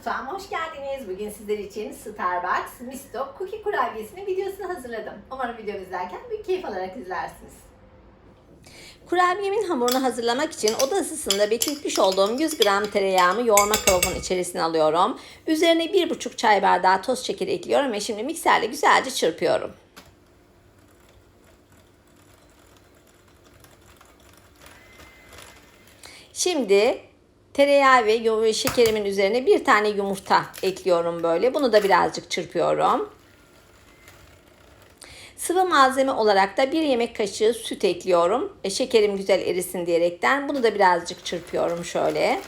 Mutfağıma hoş geldiniz. Bugün sizler için Starbucks Misto Cookie Kurabiyesi'nin videosunu hazırladım. Umarım videomu izlerken büyük keyif alarak izlersiniz. Kurabiyemin hamurunu hazırlamak için oda ısısında bekletmiş olduğum 100 gram tereyağımı yoğurma kabımın içerisine alıyorum. Üzerine 1,5 çay bardağı toz şekeri ekliyorum ve şimdi mikserle güzelce çırpıyorum. Şimdi tereyağı ve şekerimin üzerine bir tane yumurta ekliyorum böyle. Bunu da birazcık çırpıyorum. Sıvı malzeme olarak da bir yemek kaşığı süt ekliyorum. E, şekerim güzel erisin diyerekten. Bunu da birazcık çırpıyorum şöyle.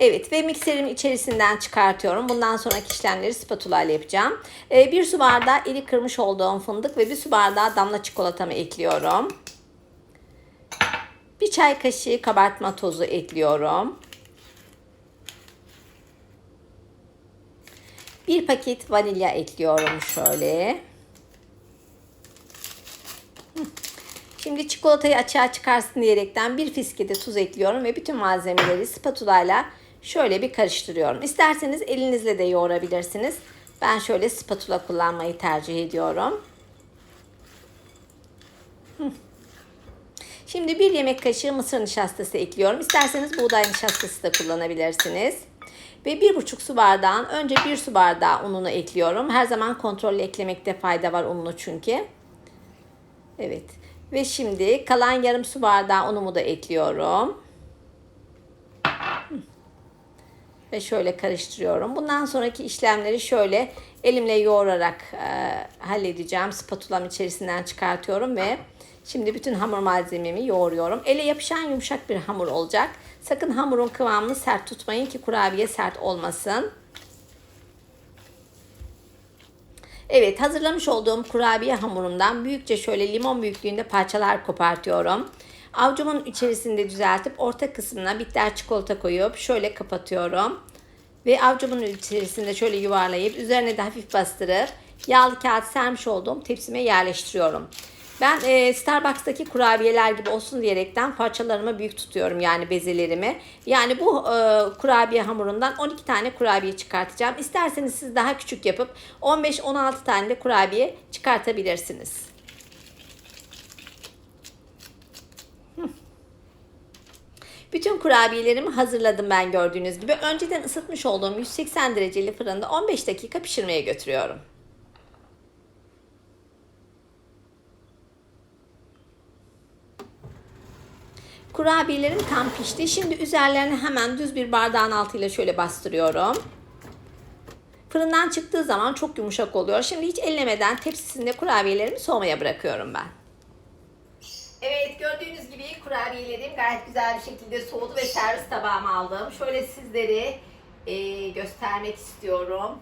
Evet ve mikserim içerisinden çıkartıyorum. Bundan sonraki işlemleri spatula ile yapacağım. E, bir su bardağı iri kırmış olduğum fındık ve bir su bardağı damla çikolatamı ekliyorum. Bir çay kaşığı kabartma tozu ekliyorum. Bir paket vanilya ekliyorum şöyle. Hı. Şimdi çikolatayı açığa çıkarsın diyerekten bir fiske de tuz ekliyorum ve bütün malzemeleri spatula ile şöyle bir karıştırıyorum. İsterseniz elinizle de yoğurabilirsiniz. Ben şöyle spatula kullanmayı tercih ediyorum. Şimdi bir yemek kaşığı mısır nişastası ekliyorum. İsterseniz buğday nişastası da kullanabilirsiniz. Ve bir buçuk su bardağın önce bir su bardağı ununu ekliyorum. Her zaman kontrollü eklemekte fayda var ununu çünkü. Evet. Ve şimdi kalan yarım su bardağı unumu da ekliyorum. Ve şöyle karıştırıyorum. Bundan sonraki işlemleri şöyle elimle yoğurarak e, halledeceğim. Spatulam içerisinden çıkartıyorum ve şimdi bütün hamur malzememi yoğuruyorum. Ele yapışan yumuşak bir hamur olacak. Sakın hamurun kıvamını sert tutmayın ki kurabiye sert olmasın. Evet hazırlamış olduğum kurabiye hamurumdan büyükçe şöyle limon büyüklüğünde parçalar kopartıyorum. Avcumun içerisinde düzeltip orta kısmına bitter çikolata koyup şöyle kapatıyorum. Ve avcumun içerisinde şöyle yuvarlayıp üzerine de hafif bastırıp yağlı kağıt sermiş olduğum tepsime yerleştiriyorum. Ben e, Starbucks'taki kurabiyeler gibi olsun diyerekten parçalarımı büyük tutuyorum yani bezelerimi. Yani bu e, kurabiye hamurundan 12 tane kurabiye çıkartacağım. İsterseniz siz daha küçük yapıp 15-16 tane de kurabiye çıkartabilirsiniz. Bütün kurabiyelerimi hazırladım ben gördüğünüz gibi. Önceden ısıtmış olduğum 180 dereceli fırında 15 dakika pişirmeye götürüyorum. Kurabiyelerim tam pişti. Şimdi üzerlerine hemen düz bir bardağın altıyla şöyle bastırıyorum. Fırından çıktığı zaman çok yumuşak oluyor. Şimdi hiç ellemeden tepsisinde kurabiyelerimi soğumaya bırakıyorum ben. Evet gördüğünüz gibi kurabiyelerim gayet güzel bir şekilde soğudu ve servis tabağıma aldım. Şöyle sizleri e, göstermek istiyorum.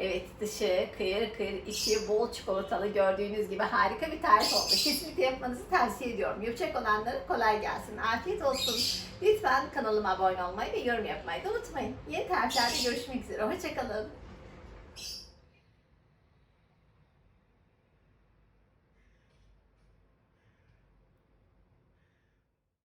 Evet dışı kıyır kıyır içi bol çikolatalı gördüğünüz gibi harika bir tarif oldu. Kesinlikle yapmanızı tavsiye ediyorum. Yapacak olanlara kolay gelsin. Afiyet olsun. Lütfen kanalıma abone olmayı ve yorum yapmayı da unutmayın. Yeni tariflerde görüşmek üzere. Hoşçakalın.